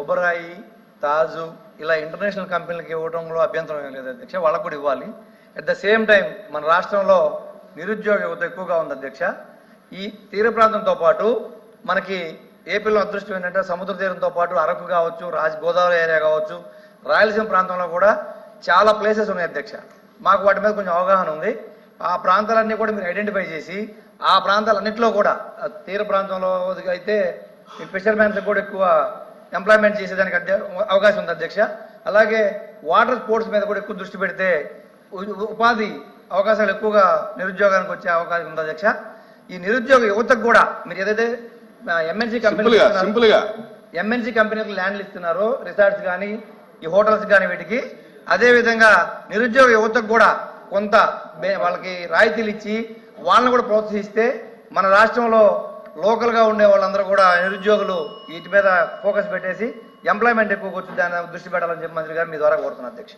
ఒబరాయి తాజు ఇలా ఇంటర్నేషనల్ కంపెనీలకు ఇవ్వడంలో అభ్యంతరం ఏం లేదు అధ్యక్ష వాళ్ళకు కూడా ఇవ్వాలి. అట్ ద సేమ్ టైం మన రాష్ట్రంలో నిరుద్యోగ యువత ఎక్కువగా ఉంది అధ్యక్ష. ఈ తీర ప్రాంతంతో పాటు మనకి ఏపీలో అదృష్టం ఏంటంటే సముద్ర తీరంతో పాటు అరకు కావచ్చు రాజ్ గోదావరి ఏరియా కావచ్చు రాయలసీమ ప్రాంతంలో కూడా చాలా ప్లేసెస్ ఉన్నాయి అధ్యక్ష. మాకు వాటి మీద కొంచెం అవగాహన ఉంది. ఆ ప్రాంతాలన్నీ కూడా మీరు ఐడెంటిఫై చేసి ఆ ప్రాంతాలన్నింటిలో కూడా తీర ప్రాంతంలో అయితే ఈ ఫిషర్మెన్స్ కూడా ఎక్కువ ఎంప్లాయ్మెంట్ చేసేదానికి అవకాశం ఉంది అధ్యక్ష. అలాగే వాటర్ స్పోర్ట్స్ మీద కూడా ఎక్కువ దృష్టి పెడితే ఉపాధి అవకాశాలు ఎక్కువగా నిరుద్యోగానికి వచ్చే అవకాశం ఉంది అధ్యక్ష. ఈ నిరుద్యోగ యువతకు కూడా మీరు ఏదైతే ఎంఎన్సీ కంపెనీ ఎంఎన్సీ కంపెనీలకు ల్యాండ్లు ఇస్తున్నారు రిసార్ట్స్ కానీ ఈ హోటల్స్ కానీ వీటికి. అదే విధంగా నిరుద్యోగ యువతకు కూడా కొంత వాళ్ళకి రాయితీలు ఇచ్చి వాళ్ళని కూడా ప్రోత్సహిస్తే మన రాష్ట్రంలో లోకల్గా ఉండే వాళ్ళందరూ కూడా నిరుద్యోగులు వీటి మీద ఫోకస్ పెట్టేసి ఎంప్లాయ్మెంట్ ఎక్కువ వచ్చింది దాని దృష్టి పెట్టాలని చెప్పి మంత్రి గారు మీ ద్వారా కోరుతున్నారు అధ్యక్ష.